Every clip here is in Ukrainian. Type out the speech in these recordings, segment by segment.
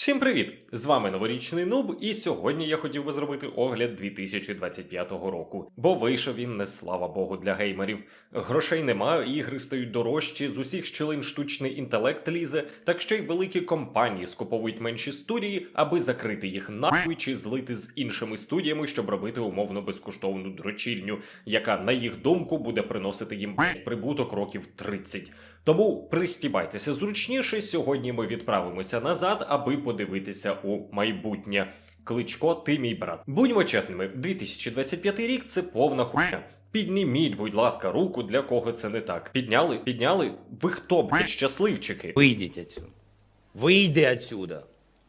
Всім привіт! З вами новорічний нуб, і сьогодні я хотів би зробити огляд 2025 року. Бо вийшов він не слава Богу для геймерів. Грошей немає, ігри стають дорожчі, з усіх щілин штучний інтелект лізе, так ще й великі компанії скуповують менші студії, аби закрити їх нахуй чи злити з іншими студіями, щоб робити умовно безкоштовну дрочільню, яка, на їх думку, буде приносити їм прибуток років 30. Тому пристібайтеся зручніше. Сьогодні ми відправимося назад, аби подивитися у майбутнє. Кличко, ти мій брат. Будьмо чесними, 2025 рік це повна хуйня. Підніміть, будь ласка, руку, для кого це не так. Підняли? Підняли? Ви хто, блядь, щасливчики? Вийдіть отсюда. Вийди отсюда,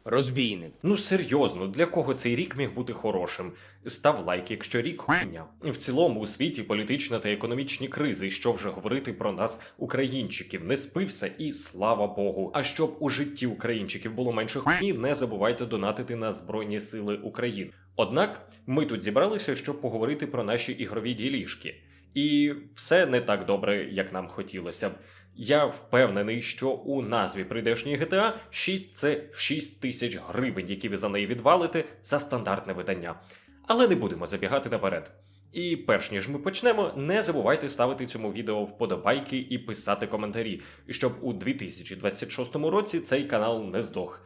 розбійник. Ну серйозно, для кого цей рік міг бути хорошим? Став лайк, якщо рік хуйня. В цілому у світі політична та економічні кризи, що вже говорити про нас, українчиків, не спився і слава Богу. А щоб у житті українчиків було менше хуйні, не забувайте донатити на Збройні Сили України. Однак ми тут зібралися, щоб поговорити про наші ігрові ділішки. І все не так добре, як нам хотілося б. Я впевнений, що у назві прийдешньої GTA 6 це 6 тисяч гривень, які ви за неї відвалите за стандартне видання. Але не будемо забігати наперед. І перш ніж ми почнемо, не забувайте ставити цьому відео вподобайки і писати коментарі, щоб у 2026 році цей канал не здох.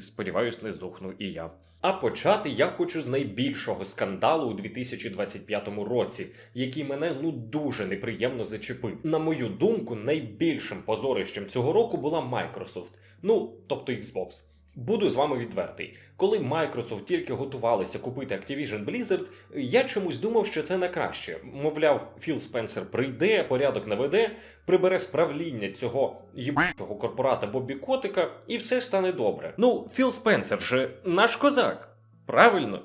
Сподіваюсь, не здохну і я. А почати я хочу з найбільшого скандалу у 2025 році, який мене ну дуже неприємно зачепив. На мою думку, найбільшим позорищем цього року була Microsoft, ну тобто Xbox. Буду з вами відвертий. Коли Microsoft тільки готувалися купити Activision Blizzard, я чомусь думав, що це на краще. Мовляв, Філ Спенсер прийде, порядок наведе, прибере справління цього їбучого корпората Бобі Котика, і все стане добре. Ну, Філ Спенсер же наш козак. Правильно?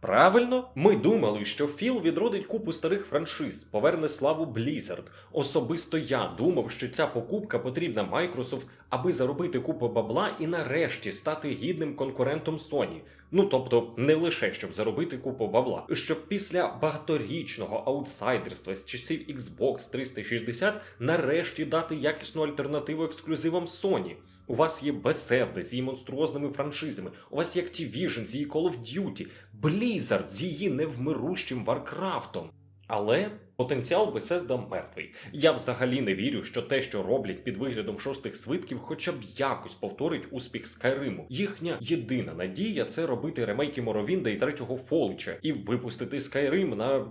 Правильно, ми думали, що Філ відродить купу старих франшиз, поверне славу Blizzard. Особисто я думав, що ця покупка потрібна Microsoft, аби заробити купу бабла і нарешті стати гідним конкурентом Sony. Ну тобто, не лише щоб заробити купу бабла, щоб після багаторічного аутсайдерства з часів Xbox 360 нарешті дати якісну альтернативу ексклюзивам Sony. У вас є Bethesda з її монструозними франшизами, у вас є Activision з її Call of Duty, Blizzard з її невмирущим Варкрафтом. Але потенціал Bethesda мертвий. Я взагалі не вірю, що те, що роблять під виглядом шостих свитків, хоча б якось повторить успіх Скайриму. Їхня єдина надія це робити ремейки Моровінда і третього Фолича і випустити Скайрим на.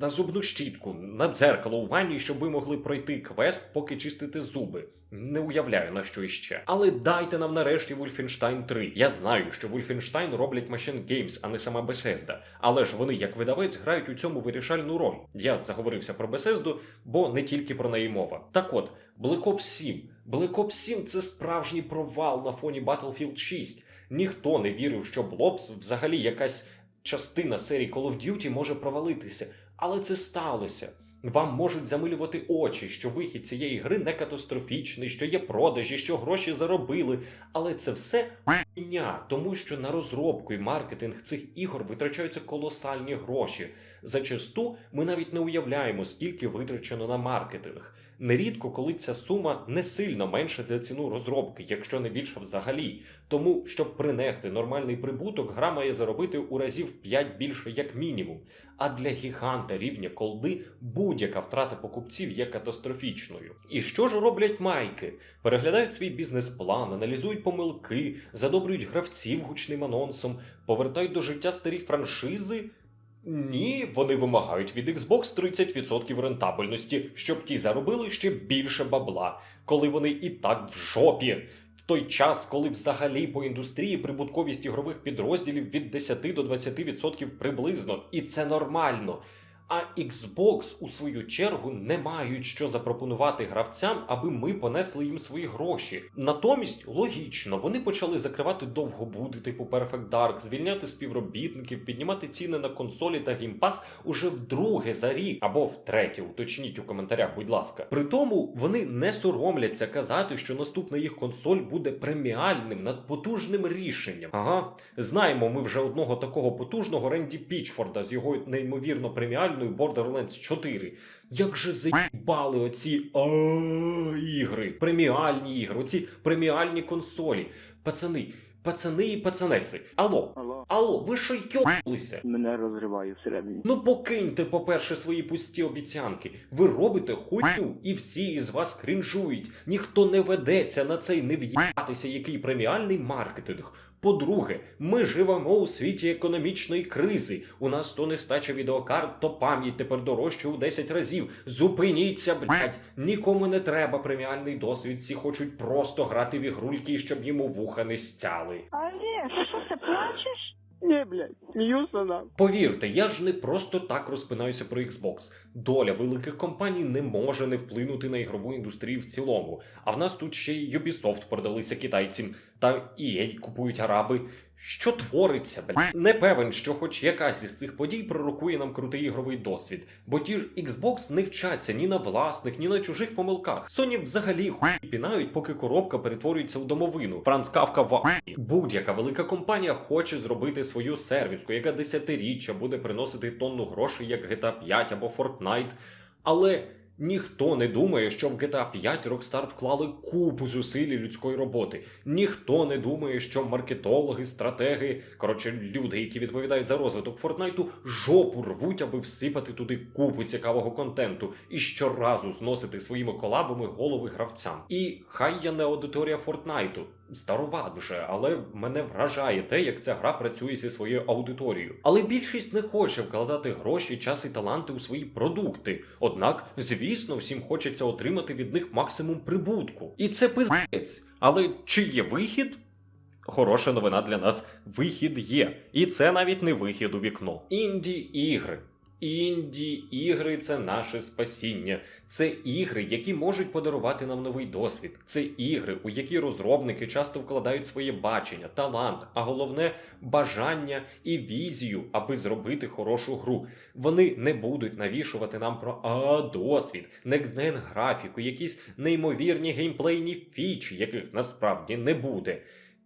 На зубну щітку, на дзеркало у ванні, щоб ви могли пройти квест, поки чистити зуби. Не уявляю на що іще. Але дайте нам нарешті Wolfenstein 3. Я знаю, що Wolfenstein роблять Machine Games, а не сама Bethesda. Але ж вони, як видавець, грають у цьому вирішальну роль. Я заговорився про Bethesda, бо не тільки про неї мова. Так от, Black Ops 7. Black Ops 7 це справжній провал на фоні Battlefield 6. Ніхто не вірив, що Блобс взагалі якась частина серії Call of Duty може провалитися. Але це сталося. Вам можуть замилювати очі, що вихід цієї гри не катастрофічний, що є продажі, що гроші заробили. Але це все хуйня, тому що на розробку і маркетинг цих ігор витрачаються колосальні гроші. Зачасту ми навіть не уявляємо, скільки витрачено на маркетинг. Нерідко, коли ця сума не сильно менша за ціну розробки, якщо не більша взагалі. Тому, щоб принести нормальний прибуток, гра має заробити у разів 5 більше як мінімум. А для гіганта рівня колди будь-яка втрата покупців є катастрофічною. І що ж роблять майки? Переглядають свій бізнес-план, аналізують помилки, задобрюють гравців гучним анонсом, повертають до життя старі франшизи. Ні, вони вимагають від Xbox 30% рентабельності, щоб ті заробили ще більше бабла, коли вони і так в жопі. В той час, коли взагалі по індустрії прибутковість ігрових підрозділів від 10 до 20% приблизно, і це нормально. А Xbox, у свою чергу, не мають що запропонувати гравцям, аби ми понесли їм свої гроші. Натомість, логічно, вони почали закривати довгобуди типу Perfect Dark, звільняти співробітників, піднімати ціни на консолі та геймпас уже вдруге за рік або втретє. Уточніть у коментарях, будь ласка. При тому вони не соромляться казати, що наступна їх консоль буде преміальним надпотужним рішенням. Ага, знаємо ми вже одного такого потужного Ренді Пічфорда з його неймовірно преміальною Borderlands 4. Як же заїбали оці а, ігри, преміальні ігри, оці преміальні консолі. Пацани, Пацани і пацанеси. Алло, Алло, алло, ви що йобнулися? мене розриває всередині. Ну покиньте, по-перше, свої пусті обіцянки. Ви робите хуйню, і всі із вас крінжують. Ніхто не ведеться на цей не в'ятися, який преміальний маркетинг. По-друге, ми живемо у світі економічної кризи. У нас то нестача відеокарт, то пам'ять тепер дорожче у 10 разів. Зупиніться, блядь! Нікому не треба преміальний досвід. Всі хочуть просто грати в ігрульки, щоб йому вуха не стяли. Але ти що ти плачеш? Ні, блядь, сміюся нам. Повірте, я ж не просто так розпинаюся про Xbox. Доля великих компаній не може не вплинути на ігрову індустрію в цілому. А в нас тут ще й Ubisoft продалися китайцям, та EA купують араби. Що твориться, бля? Не певен, що хоч якась із цих подій пророкує нам крутий ігровий досвід, бо ті ж Xbox не вчаться ні на власних, ні на чужих помилках. Sony взагалі хуй пінають, поки коробка перетворюється в домовину. Франц Кавка в. Будь-яка велика компанія хоче зробити свою сервіску, яка десятиріччя буде приносити тонну грошей, як GTA 5 або Fortnite. Але ніхто не думає, що в GTA 5 Rockstar вклали купу зусиль людської роботи. Ніхто не думає, що маркетологи, стратеги, коротше, люди, які відповідають за розвиток Фортнайту, жопу рвуть, аби всипати туди купу цікавого контенту і щоразу зносити своїми колабами голови гравцям. І хай я не аудиторія Фортнайту. Старуват вже, але мене вражає те, як ця гра працює зі своєю аудиторією. Але більшість не хоче вкладати гроші, час і таланти у свої продукти. Однак, звісно, всім хочеться отримати від них максимум прибутку. І це пиздець. Але чи є вихід? Хороша новина для нас: вихід є. І це навіть не вихід у вікно. Інді ігри. Інді ігри це наше спасіння. Це ігри, які можуть подарувати нам новий досвід. Це ігри, у які розробники часто вкладають своє бачення, талант, а головне бажання і візію, аби зробити хорошу гру. Вони не будуть навішувати нам про а досвід, next-gen графіку, якісь неймовірні геймплейні фічі, яких насправді не буде.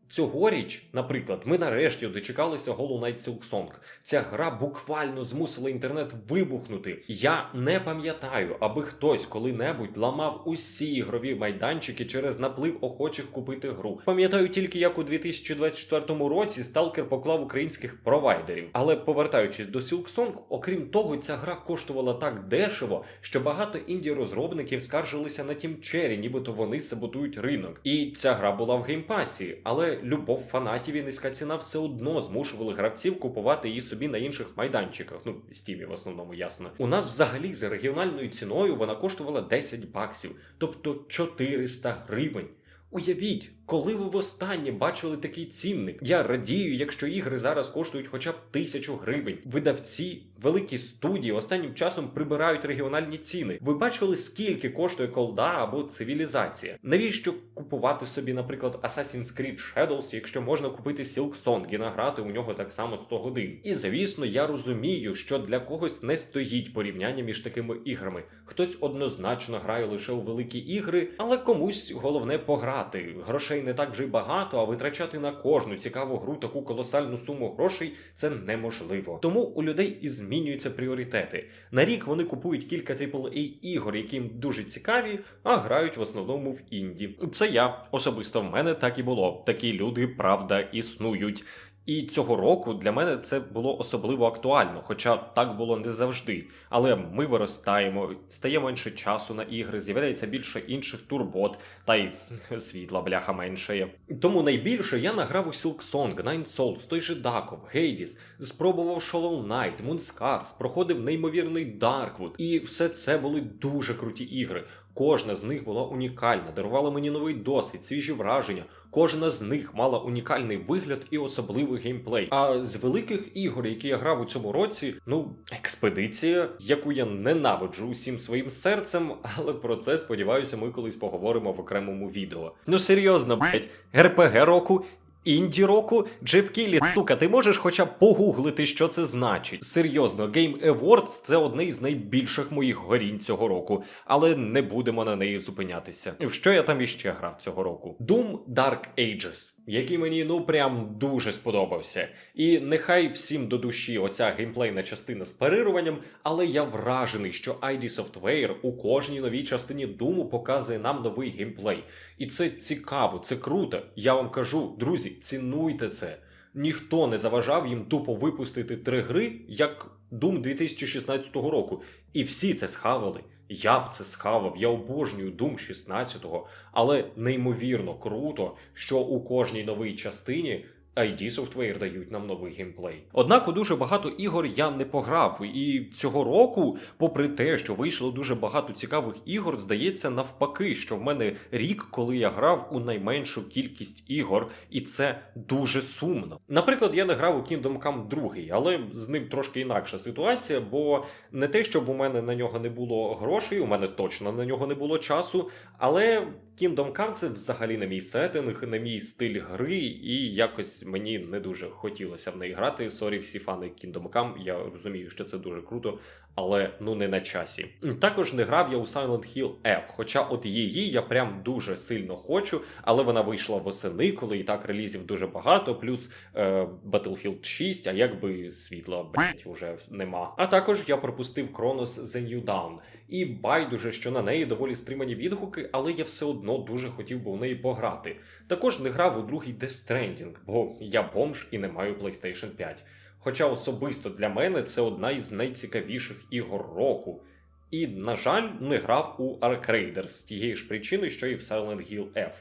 Цьогоріч, наприклад, ми нарешті дочекалися Hollow Knight Silk. Ця гра буквально змусила інтернет вибухнути. Я не пам'ятаю, аби хтось коли-небудь ламав усі ігрові майданчики через наплив охочих купити гру. Пам'ятаю тільки, як у 2024 році Сталкер поклав українських провайдерів. Але повертаючись до Silk окрім того, ця гра коштувала так дешево, що багато інді-розробників скаржилися на Cherry, нібито вони саботують ринок. І ця гра була в геймпасі, але любов фанатів і низька ціна все одно змушували гравців купувати її собі на інших майданчиках. Ну, Стімі в основному ясно. У нас взагалі за регіональною ціною вона коштувала 10 баксів, тобто 400 гривень. Уявіть, коли ви востаннє бачили такий цінник. Я радію, якщо ігри зараз коштують хоча б тисячу гривень. Видавці, великі студії останнім часом прибирають регіональні ціни. Ви бачили, скільки коштує колда або цивілізація? Навіщо купувати собі, наприклад, Assassin's Creed Shadows, якщо можна купити Silk і награти у нього так само 100 годин? І звісно, я розумію, що для когось не стоїть порівняння між такими іграми. Хтось однозначно грає лише у великі ігри, але комусь головне пограти. Грошей не так вже й багато, а витрачати на кожну цікаву гру таку колосальну суму грошей це неможливо. Тому у людей і змінюються пріоритети. На рік вони купують кілька AAA ігор, які їм дуже цікаві, а грають в основному в інді. Це я особисто в мене так і було. Такі люди, правда, існують. І цього року для мене це було особливо актуально, хоча так було не завжди. Але ми виростаємо, стає менше часу на ігри, з'являється більше інших турбот, та й світла бляха меншає. Тому найбільше я награв у Silk Song, Nine Souls, той же Даков, Гейдіс, спробував Shovel Knight, Moonscars, проходив неймовірний Darkwood. І все це були дуже круті ігри. Кожна з них була унікальна, дарувала мені новий досвід, свіжі враження. Кожна з них мала унікальний вигляд і особливий геймплей. А з великих ігор, які я грав у цьому році, ну, експедиція, яку я ненавиджу усім своїм серцем, але про це сподіваюся, ми колись поговоримо в окремому відео. Ну серйозно, блять, РПГ року. Інді року, Джеф Кілі, сука, ти можеш хоча б погуглити, що це значить. Серйозно, Game Awards це одне із найбільших моїх горінь цього року, але не будемо на неї зупинятися. Що я там іще грав цього року? Doom Dark Ages. Який мені ну прям дуже сподобався. І нехай всім до душі оця геймплейна частина з парируванням, але я вражений, що ID Software у кожній новій частині Думу показує нам новий геймплей. І це цікаво, це круто. Я вам кажу, друзі, цінуйте це. Ніхто не заважав їм тупо випустити три гри, як Doom 2016 року. І всі це схавали. Я б це схавав, я обожнюю Doom 16-го, але неймовірно круто, що у кожній новій частині ID Software дають нам новий геймплей. Однак у дуже багато ігор я не пограв, і цього року, попри те, що вийшло дуже багато цікавих ігор, здається навпаки, що в мене рік, коли я грав у найменшу кількість ігор, і це дуже сумно. Наприклад, я не грав у Kingdom Come 2, але з ним трошки інакша ситуація, бо не те, щоб у мене на нього не було грошей, у мене точно на нього не було часу, але Kingdom Come це взагалі не мій сеттинг, не мій стиль гри, і якось мені не дуже хотілося в неї грати. Сорі, всі фани Kingdom Come, я розумію, що це дуже круто, але ну не на часі. Також не грав я у Silent Hill F, хоча от її я прям дуже сильно хочу, але вона вийшла восени, коли і так релізів дуже багато, плюс е, Battlefield 6, а якби світла блять уже нема. А також я пропустив Chronos The New Dawn. І байдуже, що на неї доволі стримані відгуки, але я все одно дуже хотів би у неї пограти. Також не грав у другий Death Stranding, бо я бомж і не маю PlayStation 5. Хоча особисто для мене це одна із найцікавіших ігор року. І, на жаль, не грав у Ark Raiders з тієї ж причини, що і в Silent Hill F.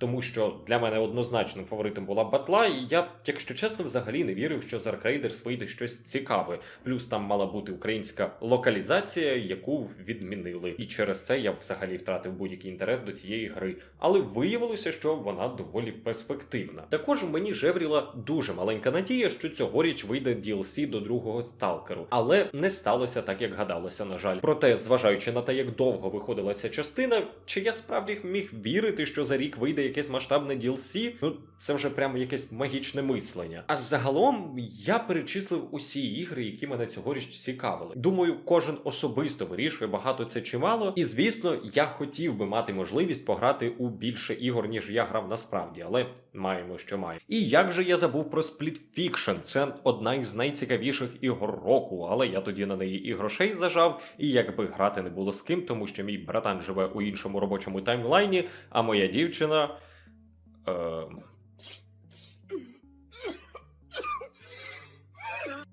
Тому що для мене однозначним фаворитом була батла, і я, якщо чесно, взагалі не вірив, що з Raiders вийде щось цікаве. Плюс там мала бути українська локалізація, яку відмінили. І через це я взагалі втратив будь-який інтерес до цієї гри. Але виявилося, що вона доволі перспективна. Також мені жевріла дуже маленька надія, що цьогоріч вийде DLC до другого сталкеру, але не сталося так, як гадалося, на жаль. Проте, зважаючи на те, як довго виходила ця частина, чи я справді міг вірити, що за рік вийде якесь масштабне DLC, ну це вже прямо якесь магічне мислення. А загалом я перечислив усі ігри, які мене цьогоріч цікавили. Думаю, кожен особисто вирішує багато це чи мало. І звісно, я хотів би мати можливість пограти у більше ігор, ніж я грав насправді, але маємо, що маємо. І як же я забув про Split Fiction? Це одна із найцікавіших ігор року, але я тоді на неї і грошей зажав, і якби грати не було з ким, тому що мій братан живе у іншому робочому таймлайні, а моя дівчина. Е...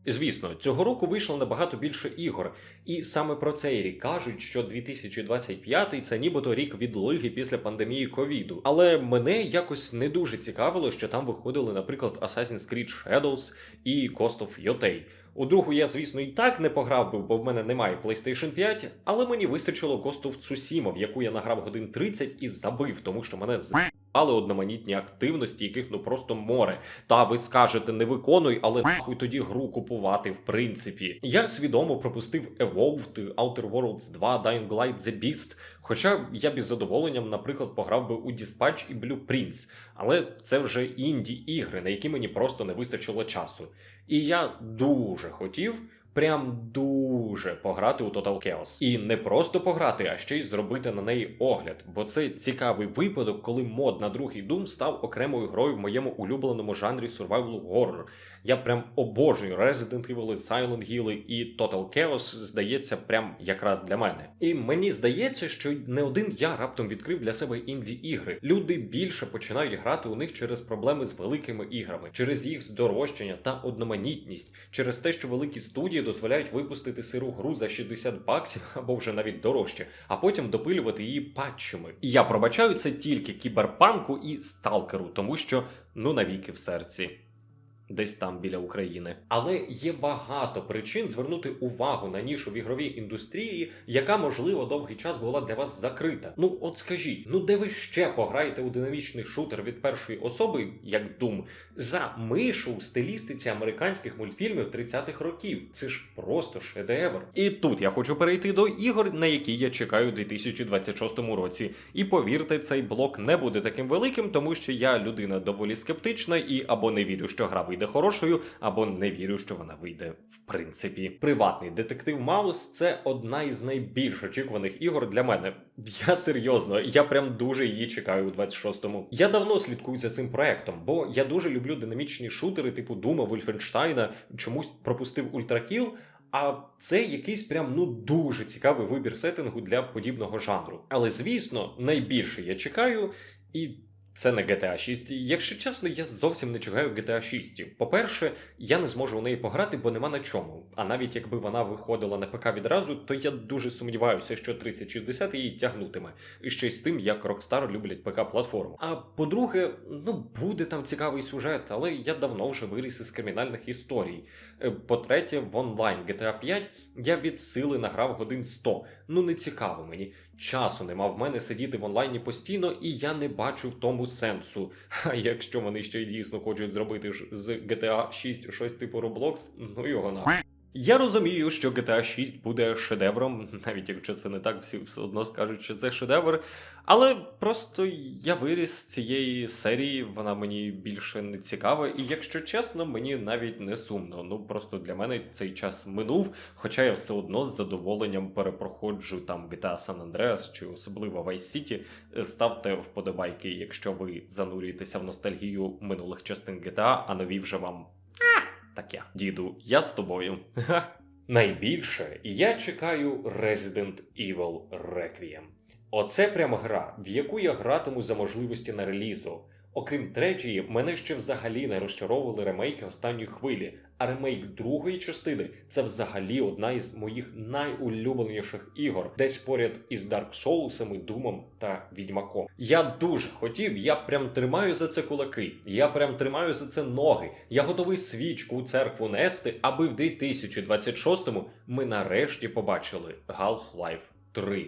Звісно, цього року вийшло набагато більше ігор, і саме про цей рік кажуть, що 2025 це нібито рік відлиги після пандемії ковіду. Але мене якось не дуже цікавило, що там виходили, наприклад, Assassin's Creed Shadows і Ghost of Yotei. У другу я, звісно, і так не пограв би, бо в мене немає PlayStation 5, але мені вистачило Ghost of Tsushima, в яку я награв годин 30 і забив, тому що мене з***али одноманітні активності, яких ну просто море. Та ви скажете, не виконуй, але нахуй тоді гру купувати, в принципі. Я свідомо пропустив Evolved, Outer Worlds 2, Dying Light The Beast, Хоча я б із задоволенням, наприклад, пограв би у Dispatch і Blueprints, але це вже інді ігри, на які мені просто не вистачило часу. І я дуже хотів. Прям дуже пограти у Total Chaos. І не просто пограти, а ще й зробити на неї огляд. Бо це цікавий випадок, коли мод на другий Doom став окремою грою в моєму улюбленому жанрі survival horror. Я прям обожнюю Resident Evil, Silent Hill і Total Chaos, здається, прям якраз для мене. І мені здається, що не один я раптом відкрив для себе інді ігри. Люди більше починають грати у них через проблеми з великими іграми, через їх здорожчання та одноманітність, через те, що великі студії дозволяють випустити сиру гру за 60 баксів або вже навіть дорожче, а потім допилювати її патчами. І я пробачаю це тільки кіберпанку і сталкеру, тому що ну навіки в серці. Десь там біля України. Але є багато причин звернути увагу на нішу в ігровій індустрії, яка, можливо, довгий час була для вас закрита. Ну, от скажіть, ну де ви ще пограєте у динамічний шутер від першої особи, як Doom, за мишу в стилістиці американських мультфільмів 30-х років? Це ж просто шедевр. І тут я хочу перейти до ігор, на які я чекаю у 2026 році. І повірте, цей блок не буде таким великим, тому що я людина доволі скептична і або не вірю, що гра вийде хорошою, або не вірю, що вона вийде в принципі. Приватний детектив Маус це одна із найбільш очікуваних ігор для мене. Я серйозно, я прям дуже її чекаю у 26-му. Я давно слідкую за цим проектом, бо я дуже люблю динамічні шутери, типу Дума, Вольфенштайна, чомусь пропустив Ультракіл. А це якийсь прям ну дуже цікавий вибір сеттингу для подібного жанру. Але звісно, найбільше я чекаю, і це не GTA 6. Якщо чесно, я зовсім не чекаю GTA 6. По-перше, я не зможу у неї пограти, бо нема на чому. А навіть якби вона виходила на ПК відразу, то я дуже сумніваюся, що 3060 її тягнутиме. І ще й з тим, як Rockstar люблять ПК-платформу. А по-друге, ну буде там цікавий сюжет, але я давно вже виріс із кримінальних історій. Е, По-третє, в онлайн GTA 5 я від сили награв годин 100. Ну не цікаво мені. Часу нема в мене сидіти в онлайні постійно, і я не бачу в тому сенсу. А якщо вони ще й дійсно хочуть зробити ж з GTA 6 щось типу Roblox, ну його на. Я розумію, що GTA 6 буде шедевром, навіть якщо це не так, всі все одно скажуть, що це шедевр. Але просто я виріс з цієї серії, вона мені більше не цікава, і якщо чесно, мені навіть не сумно. Ну просто для мене цей час минув, хоча я все одно з задоволенням перепроходжу там GTA San Andreas чи особливо Vice City. Е, Ставте вподобайки, якщо ви занурюєтеся в ностальгію минулих частин GTA, а нові вже вам таке. Діду, я з тобою. Найбільше я чекаю Resident Evil Requiem. Оце прямо гра, в яку я гратиму за можливості на релізу. Окрім третьої, мене ще взагалі не розчаровували ремейки останньої хвилі, а ремейк другої частини це взагалі одна із моїх найулюбленіших ігор, десь поряд із Dark Souls, Думом та Відьмаком. Я дуже хотів, я прям тримаю за це кулаки, я прям тримаю за це ноги. Я готовий свічку у церкву нести, аби в 2026-му ми нарешті побачили Half-Life 3.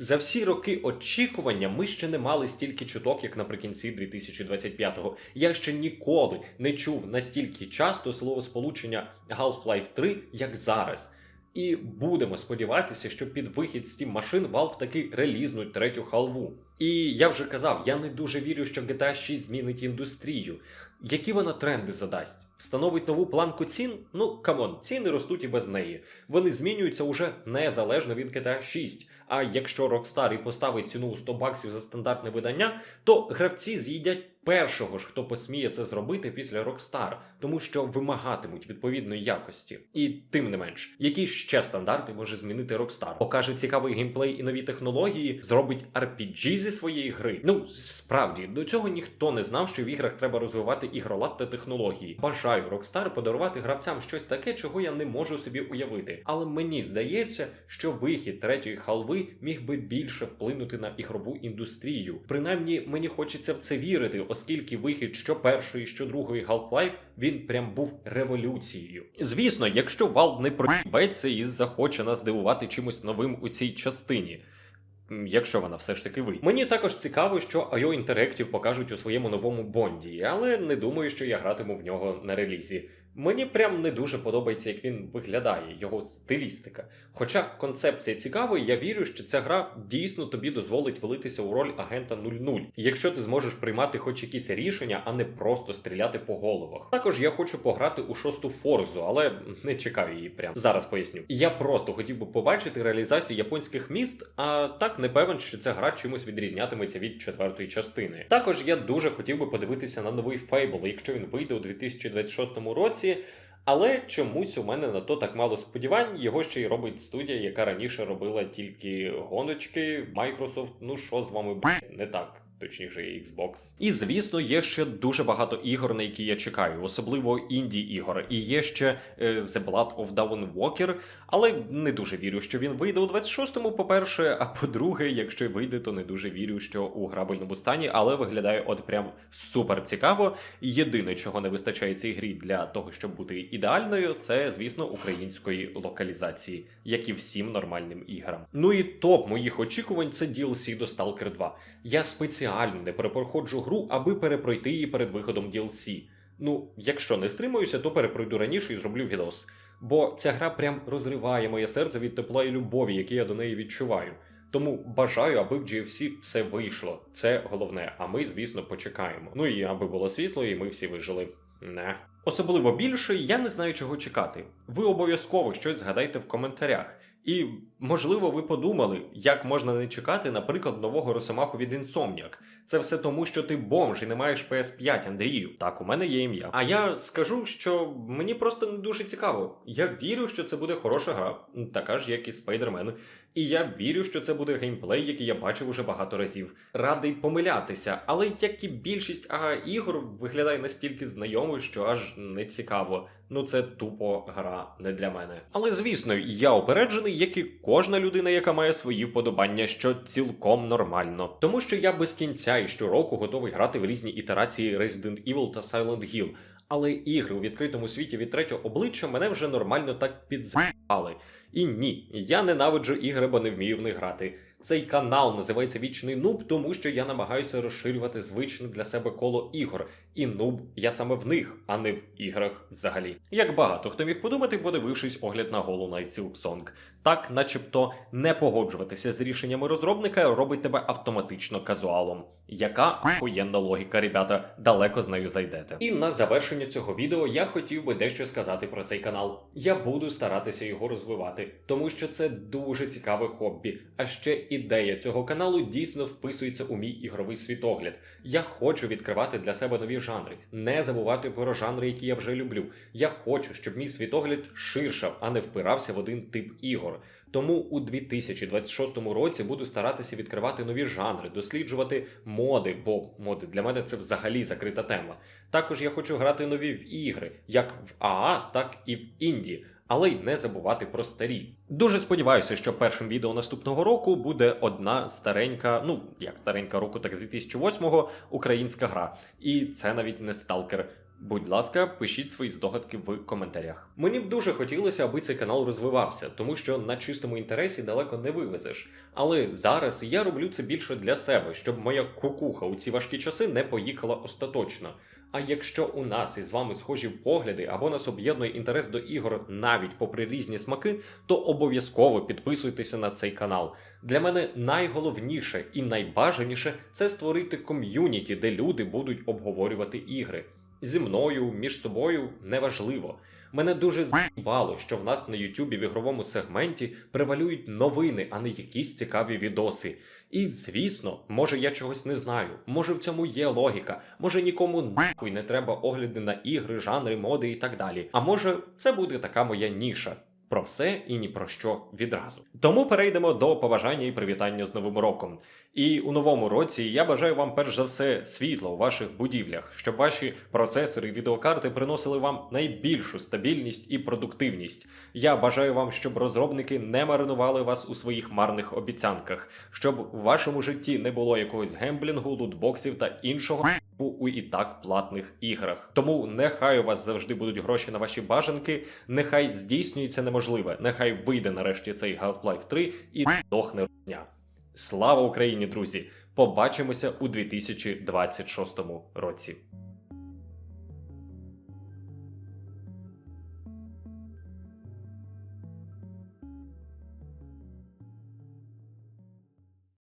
За всі роки очікування ми ще не мали стільки чуток, як наприкінці 2025-го. Я ще ніколи не чув настільки часто словосполучення Half-Life 3, як зараз. І будемо сподіватися, що під вихід Steam машин Valve таки релізнуть третю халву. І я вже казав, я не дуже вірю, що GTA 6 змінить індустрію. Які вона тренди задасть? Встановить нову планку цін? Ну камон, ціни ростуть і без неї. Вони змінюються уже незалежно від GTA 6. А якщо Rockstar і поставить ціну у 100 баксів за стандартне видання, то гравці з'їдять першого ж, хто посміє це зробити після Rockstar, тому що вимагатимуть відповідної якості. І тим не менш, які ще стандарти може змінити Rockstar? Покаже цікавий геймплей і нові технології, зробить RPG зі своєї гри. Ну справді до цього ніхто не знав, що в іграх треба розвивати ігролад та технології. Бажаю Rockstar подарувати гравцям щось таке, чого я не можу собі уявити. Але мені здається, що вихід третьої халви міг би більше вплинути на ігрову індустрію. Принаймні, мені хочеться в це вірити, оскільки вихід що першої, що другої Half-Life, він прям був революцією. Звісно, якщо Valve не проїбеться і захоче нас здивувати чимось новим у цій частині. Якщо вона все ж таки вийде. Мені також цікаво, що IO Interactive покажуть у своєму новому Бонді, але не думаю, що я гратиму в нього на релізі. Мені прям не дуже подобається, як він виглядає, його стилістика. Хоча концепція цікава, я вірю, що ця гра дійсно тобі дозволить влитися у роль агента 00, якщо ти зможеш приймати хоч якісь рішення, а не просто стріляти по головах. Також я хочу пограти у шосту Форзу, але не чекаю її прям. Зараз поясню. Я просто хотів би побачити реалізацію японських міст, а так не певен, що ця гра чимось відрізнятиметься від четвертої частини. Також я дуже хотів би подивитися на новий Fable, якщо він вийде у 2026 році. Але чомусь у мене на то так мало сподівань. Його ще й робить студія, яка раніше робила тільки гоночки. Microsoft, ну що з вами б**, не так. Точніше, Xbox. І звісно, є ще дуже багато ігор, на які я чекаю, особливо інді ігор. І є ще е, The Blood of Dawn Walker, але не дуже вірю, що він вийде у 26-му, по-перше. А по-друге, якщо вийде, то не дуже вірю, що у грабельному стані, але виглядає от прям супер цікаво. Єдине, чого не вистачає цій грі для того, щоб бути ідеальною, це, звісно, української локалізації, як і всім нормальним іграм. Ну і топ моїх очікувань це DLC до Stalker 2. Я спеціально не перепроходжу гру, аби перепройти її перед виходом DLC. Ну, якщо не стримуюся, то перепройду раніше і зроблю відос. Бо ця гра прям розриває моє серце від тепла і любові, які я до неї відчуваю. Тому бажаю, аби в GFC все вийшло. Це головне. А ми, звісно, почекаємо. Ну і аби було світло, і ми всі вижили. Не. Особливо більше я не знаю, чого чекати. Ви обов'язково щось згадайте в коментарях. І, можливо, ви подумали, як можна не чекати, наприклад, нового росомаху від Insomniac. Це все тому, що ти бомж і не маєш PS5, Андрію. Так, у мене є ім'я. А я скажу, що мені просто не дуже цікаво. Я вірю, що це буде хороша гра, така ж, як і Spider-Man. І я вірю, що це буде геймплей, який я бачив уже багато разів. Радий помилятися, але як і більшість ага ігор виглядає настільки знайомо, що аж не цікаво. Ну це тупо гра не для мене. Але звісно, я опереджений, як і кожна людина, яка має свої вподобання, що цілком нормально. Тому що я без кінця і щороку готовий грати в різні ітерації Resident Evil та Silent Hill. Але ігри у відкритому світі від третього обличчя мене вже нормально так підзапали. І ні, я ненавиджу ігри, бо не вмію в них грати. Цей канал називається Вічний Нуб, тому що я намагаюся розширювати звичне для себе коло ігор. І нуб я саме в них, а не в іграх взагалі. Як багато хто міг подумати, подивившись огляд на Hollow Knight Silk Song. Так, начебто, не погоджуватися з рішеннями розробника робить тебе автоматично казуалом. Яка охуєнна логіка, ребята, далеко з нею зайдете. І на завершення цього відео я хотів би дещо сказати про цей канал. Я буду старатися його розвивати, тому що це дуже цікаве хобі. А ще ідея цього каналу дійсно вписується у мій ігровий світогляд. Я хочу відкривати для себе нові жанри, не забувати про жанри, які я вже люблю. Я хочу, щоб мій світогляд ширшав, а не впирався в один тип ігор. Тому у 2026 році буду старатися відкривати нові жанри, досліджувати моди, бо моди для мене це взагалі закрита тема. Також я хочу грати нові в ігри, як в АА, так і в інді. Але й не забувати про старі. Дуже сподіваюся, що першим відео наступного року буде одна старенька, ну як старенька року, так 2008-го, українська гра. І це навіть не сталкер. Будь ласка, пишіть свої здогадки в коментарях. Мені б дуже хотілося, аби цей канал розвивався, тому що на чистому інтересі далеко не вивезеш. Але зараз я роблю це більше для себе, щоб моя кукуха у ці важкі часи не поїхала остаточно. А якщо у нас із вами схожі погляди або нас об'єднує інтерес до ігор навіть попри різні смаки, то обов'язково підписуйтеся на цей канал. Для мене найголовніше і найбажаніше це створити ком'юніті, де люди будуть обговорювати ігри. Зі мною, між собою неважливо. Мене дуже з**бало, що в нас на Ютубі в ігровому сегменті превалюють новини, а не якісь цікаві відоси. І звісно, може я чогось не знаю, може в цьому є логіка, може нікому нахуй не треба огляди на ігри, жанри, моди і так далі. А може, це буде така моя ніша. Про все і ні про що відразу. Тому перейдемо до побажання і привітання з Новим роком. І у новому році я бажаю вам перш за все світло у ваших будівлях, щоб ваші процесори і відеокарти приносили вам найбільшу стабільність і продуктивність. Я бажаю вам, щоб розробники не маринували вас у своїх марних обіцянках, щоб у вашому житті не було якогось гемблінгу, лутбоксів та іншого у і так платних іграх. Тому нехай у вас завжди будуть гроші на ваші бажанки, нехай здійснюється неможливе, нехай вийде нарешті цей Half-Life 3 і дохне русня. Слава Україні, друзі! Побачимося у 2026 році.